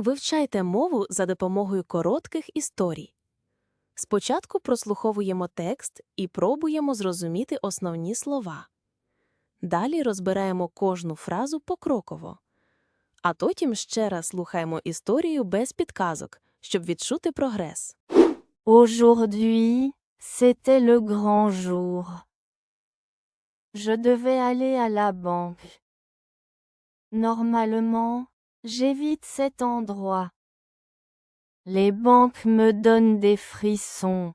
Вивчайте мову за допомогою коротких історій. Спочатку прослуховуємо текст і пробуємо зрозуміти основні слова. Далі розбираємо кожну фразу покроково. А потім ще раз слухаємо історію без підказок, щоб відчути прогрес. Aujourd'hui, c'était le grand jour. Je devais aller à la banque. Normalement, j'évite cet endroit. Les banques me donnent des frissons.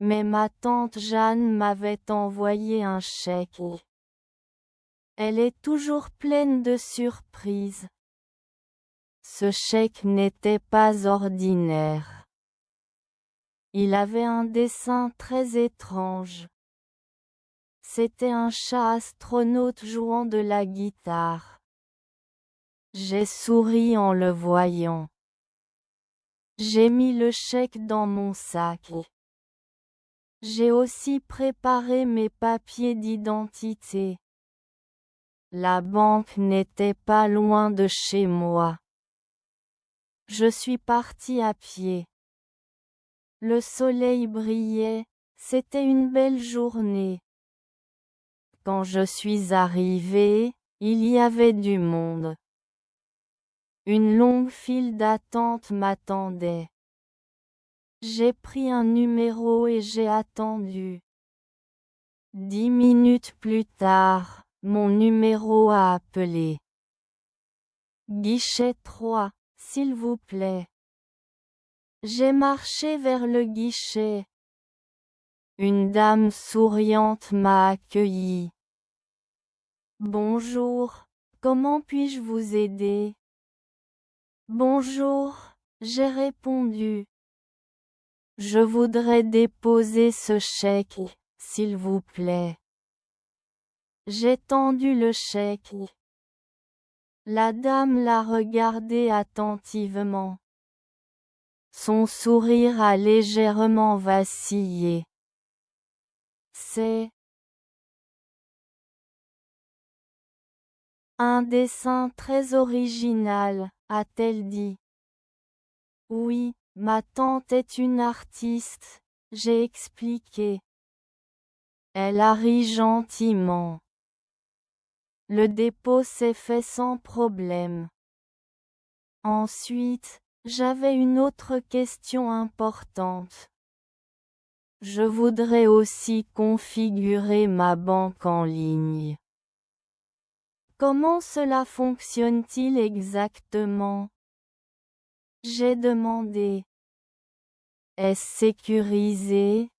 Mais ma tante Jeanne m'avait envoyé un chèque. Elle est toujours pleine de surprises. Ce chèque n'était pas ordinaire. Il avait un dessin très étrange. C'était un chat astronaute jouant de la guitare. J'ai souri en le voyant. J'ai mis le chèque dans mon sac. J'ai aussi préparé mes papiers d'identité. La banque n'était pas loin de chez moi. Je suis parti à pied. Le soleil brillait, c'était une belle journée. Quand je suis arrivé, il y avait du monde. Une longue file d'attente m'attendait. J'ai pris un numéro et j'ai attendu. Dix minutes plus tard, mon numéro a appelé. Guichet 3, s'il vous plaît. J'ai marché vers le guichet. Une dame souriante m'a accueilli. Bonjour, comment puis-je vous aider? Bonjour, j'ai répondu. Je voudrais déposer ce chèque, s'il vous plaît. J'ai tendu le chèque. La dame l'a regardé attentivement. Son sourire a légèrement vacillé. C'est un dessin très original, a-t-elle dit. Oui, ma tante est une artiste, j'ai expliqué. Elle a ri gentiment. Le dépôt s'est fait sans problème. Ensuite, j'avais une autre question importante. Je voudrais aussi configurer ma banque en ligne. Comment cela fonctionne-t-il exactement? J'ai demandé. Est-ce sécurisé?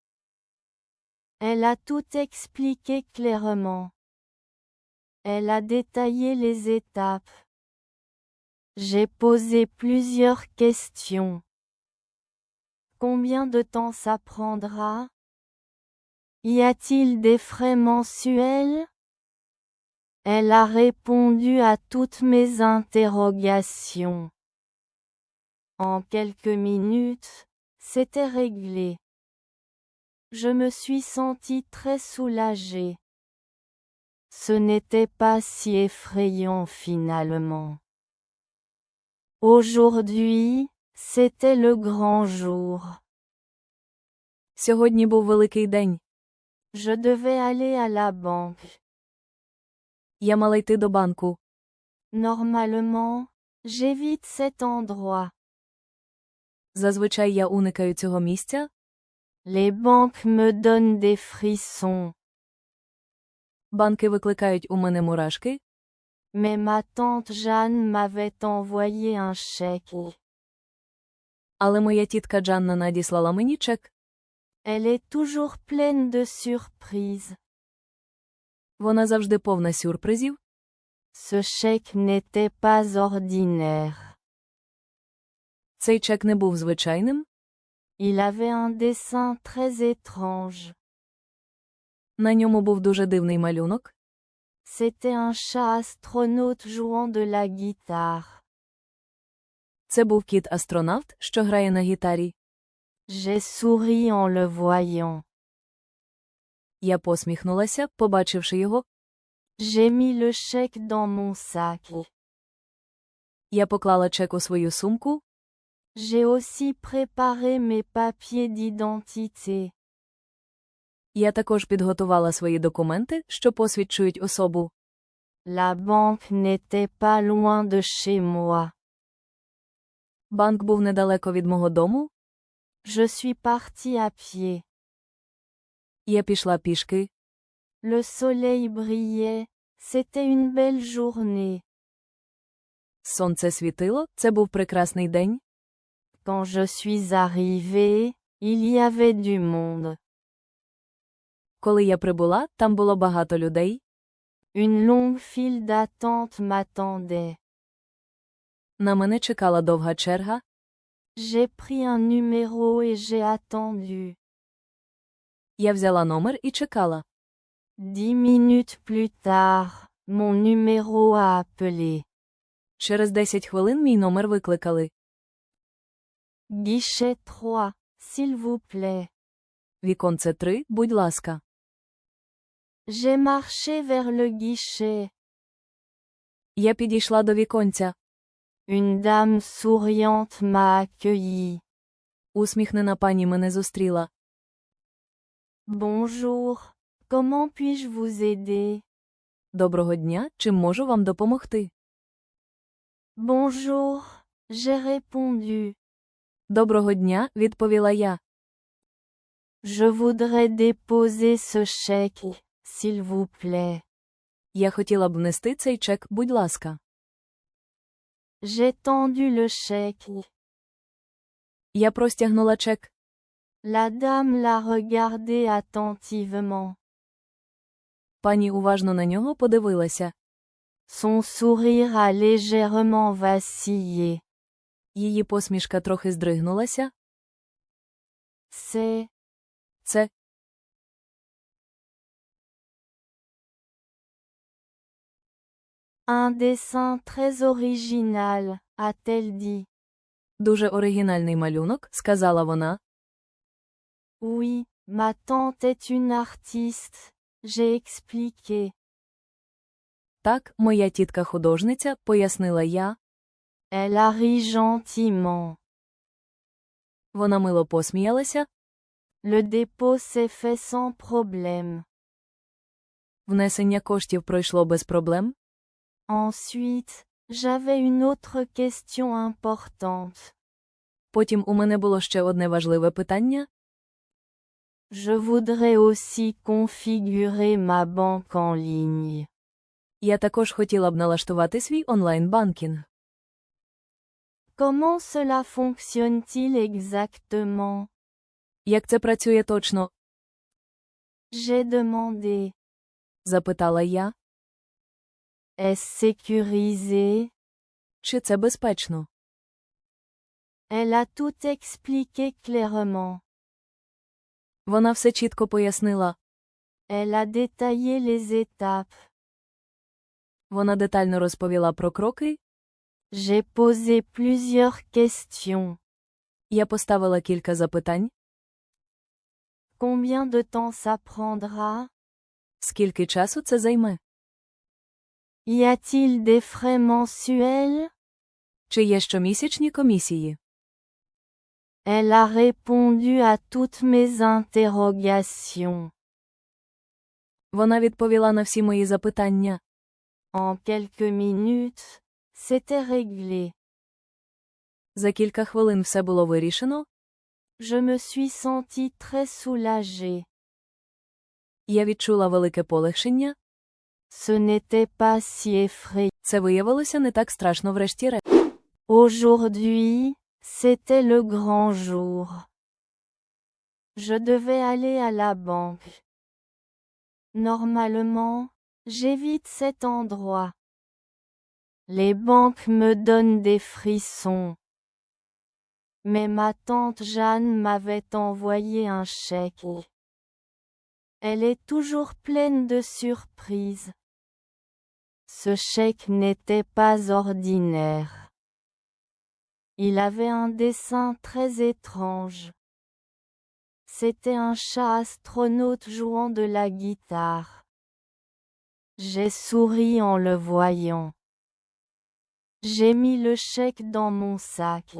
Elle a tout expliqué clairement. Elle a détaillé les étapes. J'ai posé plusieurs questions. Combien de temps ça prendra? Y a-t-il des frais mensuels? Elle a répondu à toutes mes interrogations. En quelques minutes, c'était réglé. Je me suis senti très soulagé. Ce n'était pas si effrayant finalement. Aujourd'hui, c'était le grand jour. Сьогодні був великий день. Je devais aller à la banque. Я мала йти до банку. Normalement, j'évite cet endroit. Зазвичай я уникаю цього місця. Les banques me donnent des frissons. Банки викликають у мене мурашки. Mais ma tante Jeanne m'avait envoyé un chèque. Але моя тітка Джанна надіслала мені чек. Elle est toujours pleine de surprises. Вона завжди повна сюрпризів. Ce chèque n'était pas ordinaire. Цей чек не був звичайним. Il avait un dessin très étrange. На ньому був дуже дивний малюнок. C'était un chat astronaute jouant de la guitare. Це був кіт-астронавт, що грає на гітарі. J'ai souri en le voyant. Я посміхнулася, побачивши його. J'ai mis le chèque dans mon sac. Я поклала чек у свою сумку. J'ai aussi préparé mes papiers d'identité. Я також підготувала свої документи, що посвідчують особу. La banque n'était pas loin de chez moi. Банк був недалеко від мого дому. Je suis partie à pied. Я пішла пішки. Le soleil brillait, c'était une belle journée. Сонце світило, це був прекрасний день. Quand je suis arrivée, il y avait du monde. Коли я прибула, там було багато людей. Une longue file d'attente m'attendait. На мене чекала довга черга. J'ai pris un numéro et j'ai attendu. Я взяла номер і чекала. Dix minutes plus tard, mon numéro a appelé. Через 10 хвилин мій номер викликали. Guichet 3, s'il vous plaît. Віконце 3, будь ласка. J'ai marché vers le guichet. Я підійшла до віконця. Une dame souriante m'a accueilli. Усміхнена пані мене зустріла. Bonjour, comment puis-je vous aider? Доброго дня, чим можу вам допомогти? Bonjour, j'ai répondu. Доброго дня, відповіла я. Je voudrais déposer ce chèque, s'il vous plaît. Я хотіла б внести цей чек, будь ласка. J'ai tendu le chèque. Я простягнула чек. La dame l'a regardé attentivement. Пані уважно на нього подивилася. Son sourire a légèrement vacillé. Її посмішка трохи здригнулася. C'est Це un dessin très original, a-t-elle dit. дуже оригінальний малюнок, сказала вона. Oui, ma tante est une artiste, j'ai expliqué. Так, моя тітка художниця, пояснила я. Elle a ri gentiment. Вона мило посміялася. Le dépôt s'est fait sans problème. Внесення коштів пройшло без проблем. Ensuite, j'avais une autre question importante. Потім у мене було ще одне важливе питання. Je voudrais aussi configurer ma banque en ligne. Я також хотіла б налаштувати свій онлайн-банкінг. Comment cela fonctionne-t-il exactement? Як це працює точно? J'ai demandé. запитала я. Est-ce sécurisé? Чи це безпечно? Elle a tout expliqué clairement. Вона все чітко пояснила. Elle a détaillé les étapes. Вона детально розповіла про кроки. J'ai posé plusieurs questions. Я поставила кілька запитань. Combien de temps ça prendra? Скільки часу це займе? Y a-t-il des frais mensuels? Чи є щомісячні комісії? Elle a répondu à toutes mes interrogations. Вона відповіла на всі мої запитання. En quelques minutes, c'était réglé. За кілька хвилин все було вирішено. Je me suis sentie très soulagée. Я відчула велике полегшення. Ce n'était pas si effrayant. Це виявилося не так страшно врешті-решт. Aujourd'hui, c'était le grand jour. Je devais aller à la banque. Normalement, j'évite cet endroit. Les banques me donnent des frissons. Mais ma tante Jeanne m'avait envoyé un chèque. Elle est toujours pleine de surprises. Ce chèque n'était pas ordinaire. Il avait un dessin très étrange. C'était un chat astronaute jouant de la guitare. J'ai souri en le voyant. J'ai mis le chèque dans mon sac.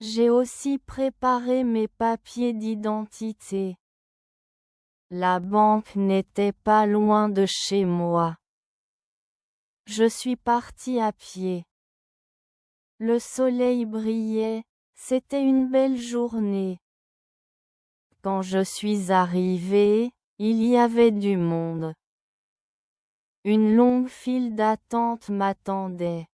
J'ai aussi préparé mes papiers d'identité. La banque n'était pas loin de chez moi. Je suis parti à pied. Le soleil brillait, c'était une belle journée. Quand je suis arrivé, il y avait du monde. Une longue file d'attente m'attendait.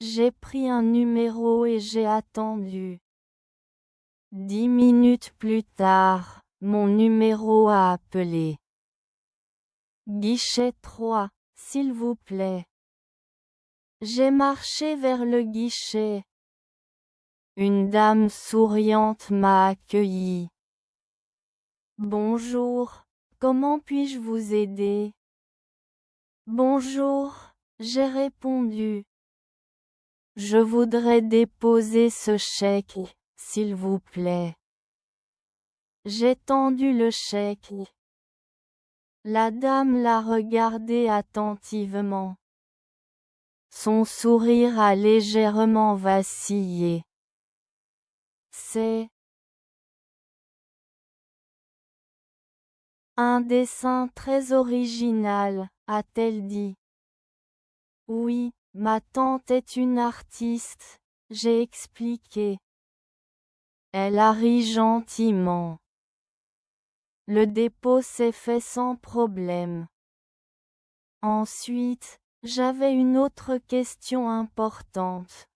J'ai pris un numéro et j'ai attendu. Dix minutes plus tard, mon numéro a appelé. Guichet 3, s'il vous plaît. J'ai marché vers le guichet. Une dame souriante m'a accueilli. Bonjour, comment puis-je vous aider? Bonjour, j'ai répondu. Je voudrais déposer ce chèque, s'il vous plaît. J'ai tendu le chèque. La dame l'a regardé attentivement. Son sourire a légèrement vacillé. C'est un dessin très original, a-t-elle dit. Oui, ma tante est une artiste, j'ai expliqué. Elle a ri gentiment. Le dépôt s'est fait sans problème. Ensuite, j'avais une autre question importante.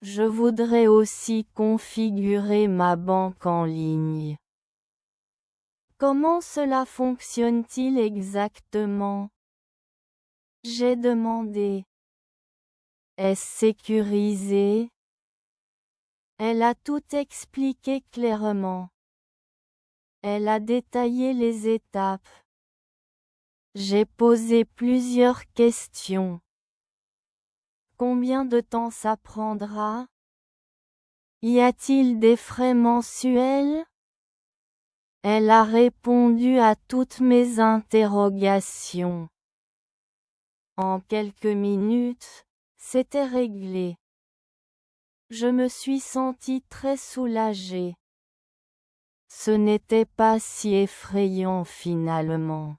Je voudrais aussi configurer ma banque en ligne. Comment cela fonctionne-t-il exactement? J'ai demandé. Est-ce sécurisé? Elle a tout expliqué clairement. Elle a détaillé les étapes. J'ai posé plusieurs questions. Combien de temps ça prendra? Y a-t-il des frais mensuels? Elle a répondu à toutes mes interrogations. En quelques minutes, c'était réglé. Je me suis senti très soulagée. Ce n'était pas si effrayant finalement.